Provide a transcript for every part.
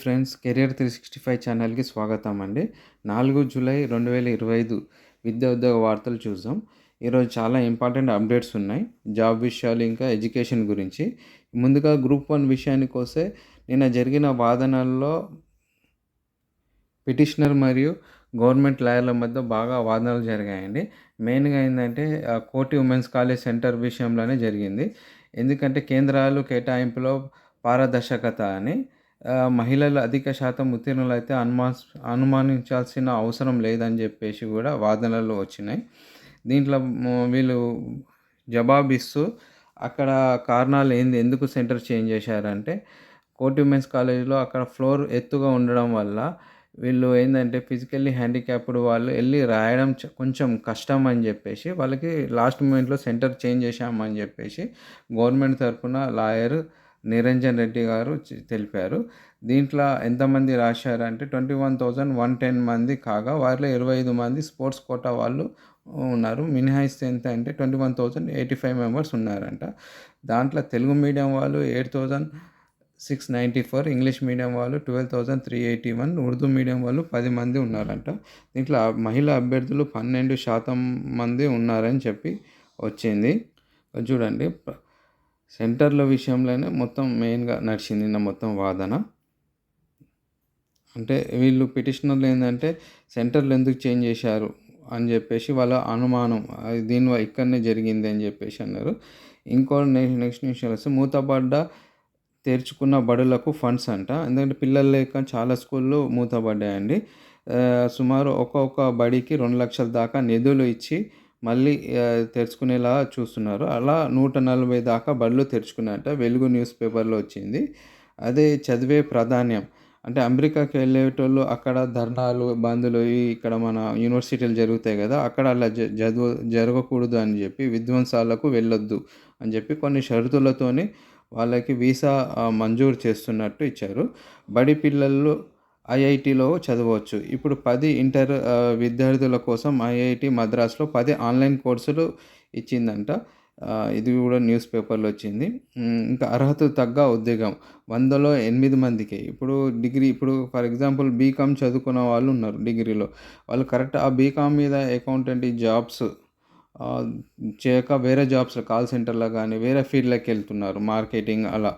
Friends career three sixty five ఛానల్కి స్వాగతం అండి. నాలుగు జూలై రెండు వేల ఇరవై ఐదు విద్యా ఉద్యోగ వార్తలు చూద్దాం. ఈరోజు చాలా ఇంపార్టెంట్ అప్డేట్స్ ఉన్నాయి. జాబ్ విషయాలు ఇంకా ఎడ్యుకేషన్ గురించి. ముందుగా గ్రూప్ వన్ విషయానికి వస్తే నిన్న జరిగిన వాదనల్లో పిటిషనర్ మరియు గవర్నమెంట్ లాయర్ల మధ్య బాగా వాదనలు జరిగాయండి. మెయిన్గా ఏంటంటే కోటి ఉమెన్స్ కాలేజ్ సెంటర్ విషయంలోనే జరిగింది. ఎందుకంటే కేంద్రాలు కేటాయింపులో పారదర్శకత అని. మహిళలు అధిక శాతం ఉత్తీర్ణులైతే అనుమా అనుమానించాల్సిన అవసరం లేదని చెప్పేసి కూడా వాదనలు వచ్చినాయి. దీంట్లో వీళ్ళు జవాబిస్తూ అక్కడ కారణాలు ఏంది ఎందుకు సెంటర్ చేంజ్ చేశారంటే కోటి ఉమెన్స్ కాలేజీలో అక్కడ ఫ్లోర్ ఎత్తుగా ఉండడం వల్ల వీళ్ళు ఏంటంటే ఫిజికల్లీ హ్యాండిక్యాప్డ్ వాళ్ళు వెళ్ళి రాయడం కొంచెం కష్టం అని చెప్పేసి వాళ్ళకి లాస్ట్ మూమెంట్లో సెంటర్ చేంజ్ చేశామని చెప్పేసి గవర్నమెంట్ తరఫున లాయర్ నిరంజన్ రెడ్డి గారు తెలిపారు. దీంట్లో ఎంతమంది రాశారంటే twenty one thousand one ten మంది కాగా వారిలో ఇరవై ఐదు మంది స్పోర్ట్స్ కోటా వాళ్ళు ఉన్నారు. మినహాయిస్తే ఎంత అంటే twenty one thousand eighty five members ఉన్నారంట. దాంట్లో తెలుగు మీడియం వాళ్ళు eight thousand six ninety four English medium వాళ్ళు twelve thousand three eighty one Urdu medium వాళ్ళు పది మంది ఉన్నారంట. దీంట్లో మహిళా అభ్యర్థులు పన్నెండు శాతం మంది ఉన్నారని చెప్పి వచ్చింది. చూడండి సెంటర్ల విషయంలోనే మొత్తం మెయిన్గా నడిచింది నా మొత్తం వాదన. అంటే వీళ్ళు పిటిషనర్లు ఏంటంటే సెంటర్లు ఎందుకు చేంజ్ చేశారు? అని చెప్పేసి వాళ్ళ అనుమానం దీని వల్ల ఇక్కడనే జరిగింది అని చెప్పేసి అన్నారు. ఇంకో నెక్స్ట్ నెక్స్ట్ విషయాలు వస్తే మూతపడ్డ తెరుచుకున్న బడులకు ఫండ్స్ అంట. ఎందుకంటే పిల్లలు లేక చాలా స్కూళ్ళు మూతబడ్డాయండి. సుమారు ఒక్కొక్క బడికి రెండు లక్షల దాకా నిధులు ఇచ్చి మళ్ళీ తెరుచుకునేలా చూస్తున్నారు. అలా నూట నలభై దాకా బళ్ళు తెరుచుకున్నాయట వెలుగు న్యూస్ పేపర్లో వచ్చింది. అదే చదివే ప్రాధాన్యం. అంటే అమెరికాకి వెళ్ళేటోళ్ళు అక్కడ ధర్నాలు బంధులు ఇక్కడ మన యూనివర్సిటీలు జరుగుతాయి కదా అక్కడ అలా చదువు జరగకూడదు అని చెప్పి విధ్వంసాలకు వెళ్ళొద్దు అని చెప్పి కొన్ని షరతులతోని వాళ్ళకి వీసా మంజూరు చేస్తున్నట్టు ఇచ్చారు. బడి పిల్లలు ఐఐటిలో చదవచ్చు. ఇప్పుడు పది ఇంటర్ విద్యార్థుల కోసం ఐఐటి మద్రాస్లో పది ఆన్లైన్ కోర్సులు ఇచ్చిందంట. ఇది కూడా న్యూస్ పేపర్లో వచ్చింది. ఇంకా అర్హత తగ్గ ఉద్యోగం. వందలో ఎనిమిది మందికి. ఇప్పుడు డిగ్రీ ఇప్పుడు ఫర్ ఎగ్జాంపుల్ బీకామ్ చదువుకున్న వాళ్ళు ఉన్నారు డిగ్రీలో. వాళ్ళు కరెక్ట్ ఆ బీకామ్ మీద అకౌంటెంట్ జాబ్స్ చేయక వేరే జాబ్స్ కాల్ సెంటర్లో కానీ వేరే ఫీల్డ్లోకి వెళ్తున్నారు మార్కెటింగ్ అలా.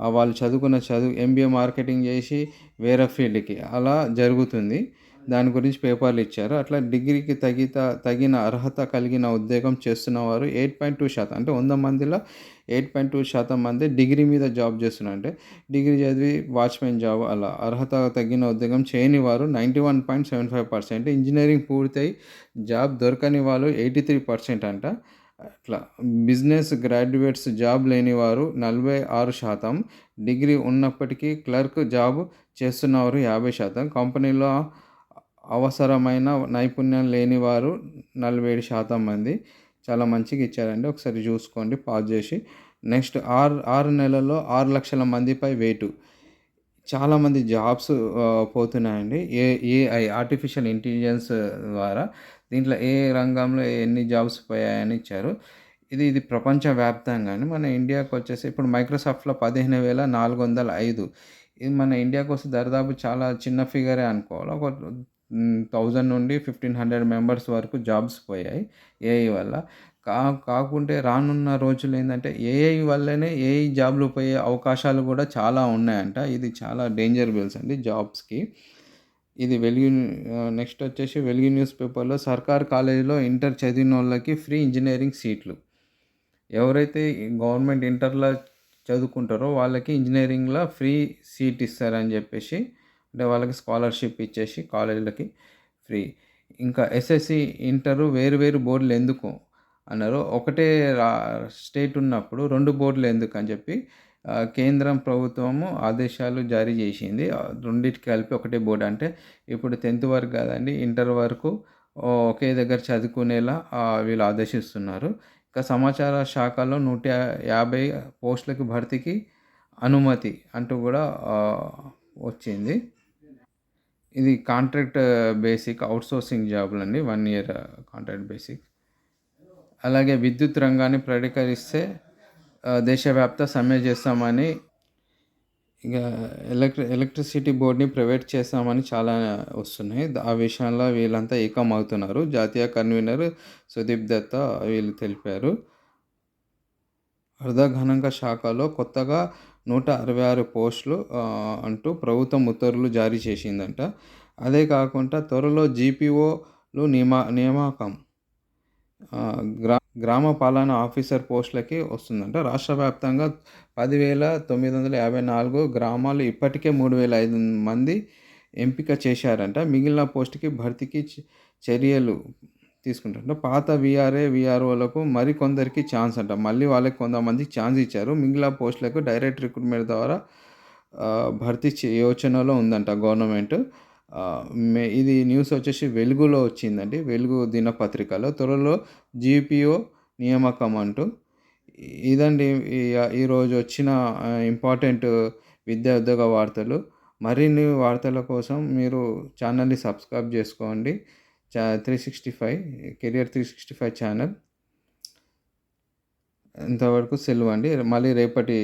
వాళ్ళు చదువుకున్న చదువు ఎంబీఏ మార్కెటింగ్ చేసి వేరే ఫీల్డ్కి అలా జరుగుతుంది. దాని గురించి పేపర్లు ఇచ్చారు. అట్లా డిగ్రీకి తగిత తగిన అర్హత కలిగిన ఉద్యోగం చేస్తున్న వారు ఎయిట్ పాయింట్ టూ శాతం అంటే వంద మందిలో ఎయిట్ పాయింట్ టూ శాతం మంది డిగ్రీ మీద జాబ్ చేస్తున్నారు. అంటే డిగ్రీ చదివి వాచ్మెన్ జాబ్ అలా అర్హత తగిన ఉద్యోగం చేయని వారు ninety one point seven five percent. Engineering పూర్తయి జాబ్ దొరకని వాళ్ళు ఎయిటీ త్రీ పర్సెంట్ అంట. అట్లా. బిజినెస్ గ్రాడ్యుయేట్స్ జాబ్ లేని వారు నలభై ఆరు శాతం డిగ్రీ ఉన్నప్పటికీ క్లర్క్ జాబ్ చేస్తున్నవారు యాభై శాతం. కంపెనీలో అవసరమైన నైపుణ్యం లేని వారు నలభై ఏడు శాతం మంది. చాలా మంచిగా ఇచ్చారండి. ఒకసారి చూసుకోండి. పాజ్ చేసి. నెక్స్ట్ ఆరు ఆరు నెలల్లో ఆరు లక్షల మందిపై వెయిటు చాలామంది జాబ్స్ పోతున్నాయండి. ఏ ఏఐ ఆర్టిఫిషియల్ ఇంటెలిజెన్స్ ద్వారా దీంట్లో ఏ రంగంలో ఎన్ని జాబ్స్ పోయాయని ఇచ్చారు. ఇది ఇది ప్రపంచవ్యాప్తంగానే మన ఇండియాకు వచ్చేసి ఇప్పుడు మైక్రోసాఫ్ట్లో పదిహేను వేల నాలుగు వందల ఐదు. ఇది మన ఇండియాకు వస్తే దరిదాపు చాలా చిన్న ఫిగరే అనుకోవాలి. ఒక థౌజండ్ నుండి ఫిఫ్టీన్ హండ్రెడ్ మెంబర్స్ వరకు జాబ్స్ పోయాయి ఏఐ వల్ల. కా కాకుంటే రానున్న రోజులు ఏంటంటే ఏఐ వల్లనే ఏఐ జాబ్లు పోయే అవకాశాలు కూడా చాలా ఉన్నాయంట. ఇది చాలా డేంజర్ బిల్స్ అండి జాబ్స్కి. ఇది వెలుగు నెక్స్ట్ వచ్చేసి వెలుగు న్యూస్ పేపర్లో సర్కార్ కాలేజీలో ఇంటర్ చదివిన వాళ్ళకి ఫ్రీ ఇంజనీరింగ్ సీట్లు. ఎవరైతే గవర్నమెంట్ ఇంటర్లో చదువుకుంటారో వాళ్ళకి ఇంజనీరింగ్లో ఫ్రీ సీట్ ఇస్తారని చెప్పేసి అంటే వాళ్ళకి స్కాలర్షిప్ ఇచ్చేసి కాలేజీలకి ఫ్రీ. ఇంకా ఎస్ఎస్సి ఇంటరు వేరు వేరు బోర్డులు ఎందుకు? అన్నారు. ఒకటే రా స్టేట్ ఉన్నప్పుడు రెండు బోర్డులు ఎందుకు అని చెప్పి కేంద్రం ప్రభుత్వము ఆదేశాలు జారీ చేసింది. రెండింటికి కలిపి ఒకటే బోర్డు అంటే ఇప్పుడు టెన్త్ వరకు కాదండి ఇంటర్ వరకు ఒకే దగ్గర చదువుకునేలా వీళ్ళు ఆదేశిస్తున్నారు. ఇంకా సమాచార శాఖలో నూట యాభై పోస్టులకి భర్తీకి అనుమతి అంటూ కూడా వచ్చింది. ఇది కాంట్రాక్ట్ బేసిక్ అవుట్సోర్సింగ్ జాబులు అండి వన్ ఇయర్ కాంట్రాక్ట్ బేసిక్. అలాగే విద్యుత్ రంగాన్ని ప్రైవేటీకరిస్తే దేశవ్యాప్త సమ్మె చేస్తామని ఇక ఎలక్ట్రి ఎలక్ట్రిసిటీ బోర్డ్‌ని ప్రైవేట్ చేస్తామని చాలా వస్తున్నాయి. ఆ విషయంలో వీళ్ళంతా ఏకం అవుతున్నారు. జాతీయ కన్వీనర్ సుదీప్ దత్తా వీళ్ళు తెలిపారు. అర్ధగణాంక శాఖలో కొత్తగా 166 పోస్టులు అంటూ ప్రభుత్వం ఉత్తర్వులు జారీ చేసిందంట. అదే కాకుండా త్వరలో జీపీఓలు నియమా నియామకం గ్రా గ్రామ పాలనా ఆఫీసర్ పోస్టులకి వస్తుందంట. రాష్ట్ర వ్యాప్తంగా 10,954 గ్రామాలు ఇప్పటికే 3,005 మంది ఎంపిక చేశారంట. మిగిలిన పోస్టుకి భర్తీకి చర్యలు తీసుకుంటారంట. పాత వీఆర్ఏ, వీఆర్ఓలకు మరికొందరికి ఛాన్స్ అంట. మళ్ళీ వాళ్ళకి కొంతమందికి ఛాన్స్ ఇచ్చారు. మిగిలిన పోస్టులకు డైరెక్ట్ రిక్రూట్‌మెంట్ ద్వారా భర్తీ చే యోచనలో ఉందంట గవర్నమెంట్. మే ఇది న్యూస్ వచ్చేసి వెలుగులో వచ్చిందండి. వెలుగు దినపత్రికలో. త్వరలో జీపీఓ నియామకం అంటూ. ఇదండి ఈరోజు వచ్చిన ఇంపార్టెంట్ విద్యా, ఉద్యోగ వార్తలు. మరిన్ని వార్తల కోసం మీరు ఛానల్‌ని సబ్స్క్రైబ్ చేసుకోండి. చా 365 కెరియర్ 365 ఛానల్. ఇంతవరకు సెలవండి. మళ్ళీ రేపటి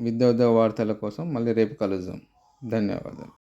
విద్యా, ఉద్యోగ వార్తల కోసం మళ్ళీ రేపు కలుద్దాం. ధన్యవాదాలు.